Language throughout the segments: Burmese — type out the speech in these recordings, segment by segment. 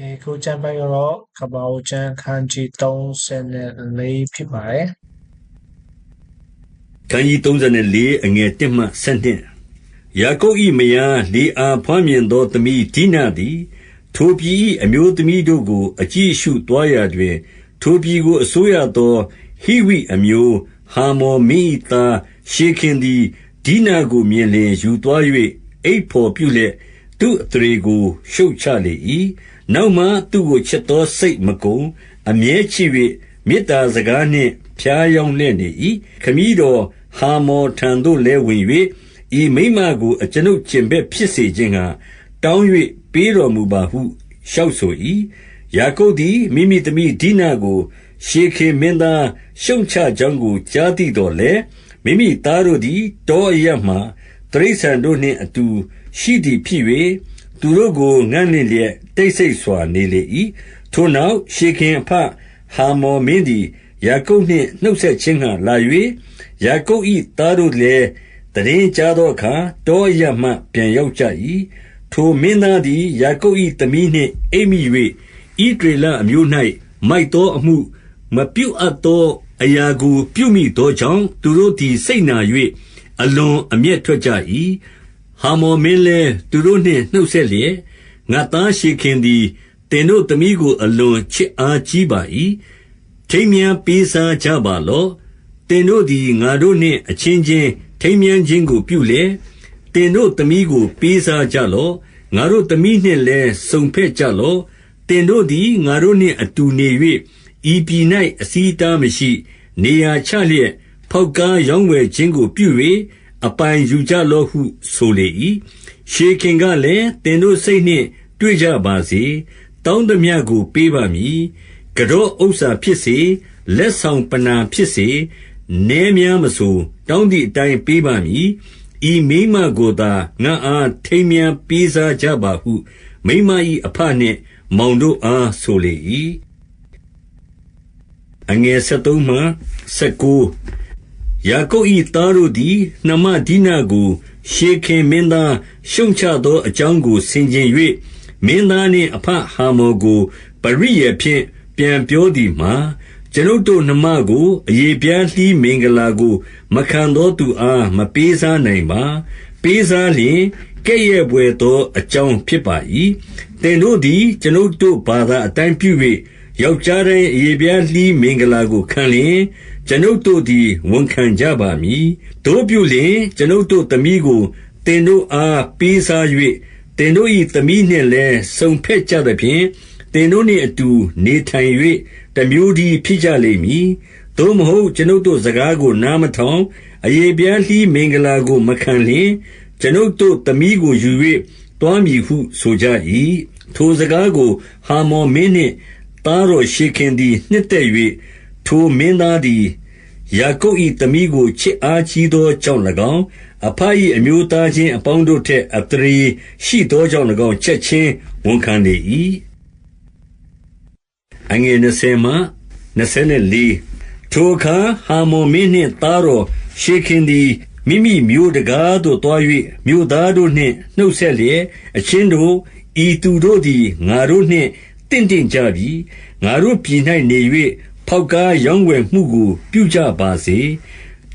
ကဲခုကျမ်းပိုင်းကတော့ကပ္ပအိုကျမ်းခန်းကြီး34ဖြစ်ပါတယ်ခန်းကြီး34အငယ်1မှ7ယာကုပ်၏မယားလေအာဖွားမြင်သောသမီးဒိနာသည် ထိုပြည်၏အမျိုးသမီးတို့ကို အကြည့်အရှုသွားရာတွင် ထိုပြည်ကိုအစိုးရသောဟိဝိအမျိုးဟာမော်မင်း၏သားရှေခင်သည်ဒိနာကိုမြင်လျှင်ယူသွား၍အိပ်ဘော်ပြုလျက်သူ့အသရေကိုရှုတ်ချလေ၏ နောက်မှသူ့ကိုချစ်သောစိတ်မကုန် အမြဲချစ်၍မေတ္တာစကားနှင့် ဖြားယောင်းလျက်နေ၏ခမည်းတော်ဟာမော်ထံသို့လည်းဝင်၍ဤမိန်းမကို အကျွန်ုပ်ကျင့်ဘက်ဖြစ်စေခြင်းငှါ တောင်း၍ပေးတော်မူပါဟု လျှောက်ဆို၏ယာကုပ်သည် မိမိသမီးဒိနာကို ရှေခင်မင်းသား ရှုံချကြောင်းကို ကြားသိတော်လဲမိမိသားတို့သည် တောအရမှတရိษံတို့နှင့်အတူ ရှိသည်ဖြစ်၍ သူတို့ကိုငန့်လင့်လျက် တိတ်ဆိတ်စွာ နေလေ၏ထိုနောက် ရှေခင်အဖဟာမော်မင်းသည် ယာကုပ်နှင့် နှုတ်ဆက်ခြင်းငှါလာ၍ယာကုပ်၏သားတို့လည်းတရင်ကြားသောအခါ တောအရမှ ပြန်ရောက်ကြ၏ထိုမင်းသားသည် ယာကုပ်၏သမီးနှင့် အိပ်မိ၍ဣဒရေလအမျိုး၌မိုက်သောအမှု မပြုအပ်သော အရာကို ပြုမိသောကြောင့် သူတို့သည် စိတ်နာ၍အလွန်အမျက်ထွက်ကြ၏ ဟာမော်မင်းလည်း သူတို့နှင့် နှုတ်ဆက်လျက် ငါသားရှေခင်သည်တင်တို့သမီးကို အလွန်ချစ်အားကြီးပါ၏ထိမ်းမြန်းပေးစားကြပါလော့တင်တို့သည် ငါတို့နှင့် အချင်းချင်းထိမ်းမြန်းခြင်းကို ပြုလေတင်တို့သမီးကို ပေးစားကြလော့ ငါတို့သမီးနှင့်လည်း စုံဖက်ကြလော့တင်တို့သည် ငါတို့နှင့်အတူနေ၍ဤပြည်၌အစည်းအတားမရှိ နေရာချလျက် ဖောက်ကားရောင်းဝယ်ခြင်းကို ပြု၍ အပိုင်ယူကြလော့ဟု ဆိုလေ၏ရှေခင်ကလည်းတင်တို့စိတ်နှင့်တွေ့ကြပါစေ တောင်းသမျှကို ပေးပါမည်ကြော့ဥစ္စာဖြစ်စေ လက်ဆောင်ပနာဖြစ်စေ နည်းများမဆို တောင်းသည့်အတိုင်း ပေးပါမည် ဤမိမကိုသာ ငါအား ထိမ်းမြန်းပေးစားကြပါဟု မိမ၏အဖနှင့် မောင်တို့အား ဆိုလေ၏အင ယ်73မှ79ယာကုပ်၏သားတို့သည် နှမဒိနာကို ရှေခင်မင်းသား ရှုံချသောအကြောင်းကို ဆင်ခြင်၍မင်းသားနှင့်အဖဟာမော်ကို ပရိယေဖြင့် ပြန်ပြောသည်မှာ ကျွန်ုပ်တို့နှမကိုအယေပြားလှီးမင်္ဂလာကို မခံသောသူအား မပေးစားနိုင်ပါ ပေးစားလျင် ကဲ့ရဲ့ပွေသောအကြောင်း ဖြစ်ပါ၏တင်တို့သည် ကျွန်ုပ်တို့ဘာသာအတိုင်းပြု၍ယောက်ျားတိုင်းအယေပြားလှီးမင်္ဂလာကို ခံလျင် ကျွန်ုပ်တို့သည် ဝန်ခံကြပါမည်တို့ပြုလျင် ကျွန်ုပ်တို့သမီးကိုတင်တို့အား ပေးစား၍တင်တို့၏သမီးနှင့်လည်း စုံဖက်ကြသဖြင့်တင်တို့နှင့်အတူ နေထိုင်၍တမျိုးတည်းဖြစ်ကြလိမ့်မည် သို့မဟုတ် ကျွန်ုပ်တို့စကားကို နားမထောင်အယေပြားလှီးမင်္ဂလာကို မခံလျင် ကျွန်ုပ်တို့သမီးကို ယူ၍တွားမည်ဟု ဆိုကြ၏ထိုစကားကို ဟာမော်မင်းနှင့် သားတော်ရှေခင်သည် နှစ်သက်၍ ထိုမင်းသားသည် ယာကုပ်၏သမီးကို ချစ်အားကြီးသောကြောင့်၎င်းအဖ၏အမျိုးသားချင်းအပေါင်းတို့ထက် အသရေရှိသောကြောင့်၎င်း ချက်ချင်းဝန်ခံလေ၏အငယ်20မှ24ထိုအခါ ဟာမော်မင်းနှင့် သားတော်ရှေခင်သည် မိမိမျိုးတကားသို့သွား၍မြို့သားတို့နှင့် နှုတ်ဆက်လျက် အချင်းတို့ ဤသူတို့သည် ငါတို့နှင့်တင့်တင့်ကြပြီ ငါတို့ပြည်၌နေ၍ ဖောက်ကားရောင်းဝယ်မှုကို ပြုကြပါစေ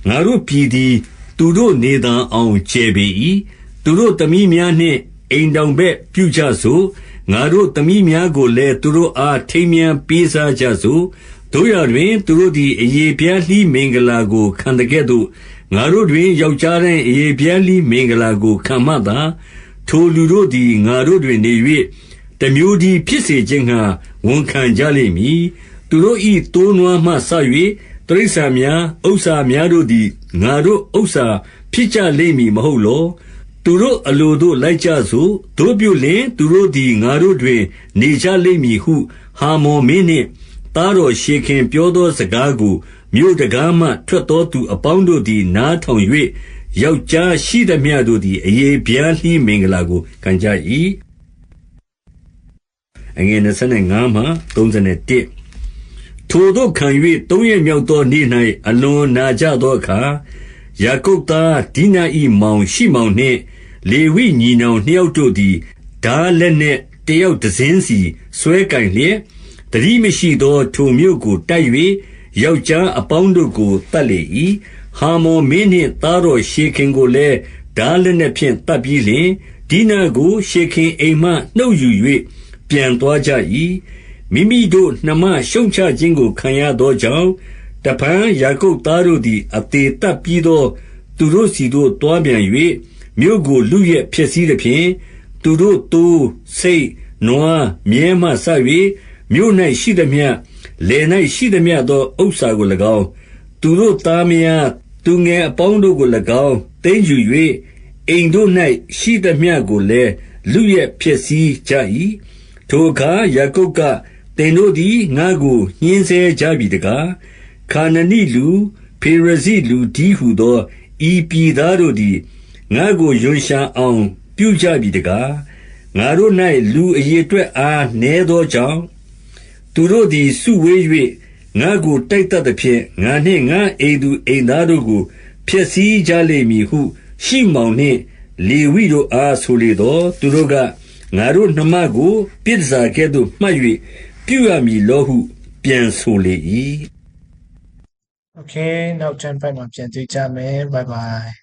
ငါတို့ပြည်သည် သူတို့နေသာအောင် ကျယ်ပေ၏သူတို့သမီးများနှင့် အိမ်တောင်ဘက်ပြုကြစို့ ငါတို့သမီးများကိုလည်း သူတို့အား ထိမ်းမြန်းပေးစားကြစို့တို့ရတွင် သူတို့သည်အယေပြားလှီးမင်္ဂလာကို ခံတကဲ့သို့ ငါတို့တွင် ယောက်ျားတိုင်းအယေပြားလှီး မင်္ဂလာကို ခံမှသာ ထိုလူတို့သည် ငါတို့တွင်နေ၍တမျိုးဒီဖြစ်စေခြင်းငှာဝန်ခံကြလိမ့်မည် သူတို့၏တိုးနွားမှဆ၍တရိษံများ ဥစ္စာများတို့သည် ငါတို့ဥစ္စာဖြစ်ကြလိမ့်မည် မဟုတ်လော သူတို့အလိုတို့ လိုက်ကြစို့တို့ပြုလင် သူတို့သည် ငါတို့တွင် နေကြလိမ့်မည်ဟု ဟာမော်မင်းနှင့် သားတော်ရှေခင်ပြောသောစကားကို မြို့တကားမှ ထွက်သောသူအပေါင်းတို့သည် နားထောင်၍ယောက်ျားရှိသမျှတို့သည်အယေပြားလှီးမင်္ဂလာကို ခံကြ၏အငယ်25မှ31 ထိုတို့ခံ၍သုံးရမြောက်သောနေ့၌အလွန်နာကြသောအခါ ယာကုပ်သားဒိနာ၏မောင်ရှိမောင်နှင့် လေဝိညီနောင်နှစ်ယောက်တို့သည်ဓာလက်နှင့်တယောက်တစင်းစီဆွဲကင်လျက်တတိမရှိသော ထိုမြို့ကို တိုက်၍ယောက်ျားအပေါင်းတို့ကိုတတ်လေ၏ဟာမော်မင်းနှင့် သားတော်ရှေခင်ကိုလည်းဓာလက်နှင့်ဖြင့်တတ်ပြီးလျှင်ဒီနာကို ရှေခင်အိမ်မှ နှုတ်ယူ၍ပြန်သွားကြ၏ မိမိတို့နှမရှုံချခြင်းကို ခံရသောကြောင့်တပံယာကုပ်သားတို့သည် အသေးတပ်ပြီးသော သူတို့စီတို့တွားပြန်၍မြို့ကိုလူရဲ့ဖြစ်စည်းသဖြင့် သူတို့တိုးစိတ် နွား မြဲမှဆ၍မြို့၌ရှိသမျှ လယ်၌ရှိသမျှသော ဥစ္စာကို၎င်း သူတို့သားမယား သူငယ်အပေါင်းတို့ကို၎င်းတင်းယူ၍အိမ်တို့၌ရှိသမျှကိုလည်းလူရဲ့ဖြစ်စည်းကြ၏ထိုအခါ ယာကုပ်က တင်တို့သည် ငါကို ညှင်းဆဲကြပြီတကား ခါနနိလူ ဖေရဇိလူဒီဟုသော ဤပြည်သားတို့သည် ငါကိုယွန်ရှာအောင် ပြုကြပြီတကား ငါတို့၌လူအရေအတွက်အား နည်းသောကြောင့် သူတို့သည် စုဝေး၍ငါကို တိုက်တတ်သဖြင့် ငါနှင့် ငါအိမ်သူအိမ်သားတို့ကို ဖျက်ဆီးကြလိမ့်မည်ဟု ရှိမောင်နှင့် လေဝိတို့အား ဆိုလေသောသူတို့က ငါတို့နှမကို ပြစ်စားကဲ့သို့ မှတ်၍ ပြုရမည်လောဟု ပြန်ဆိုလေ၏။ Okay နောက်ကျမ်းပိုင်းမှာပြန်တွေ့ကြမယ် Bye bye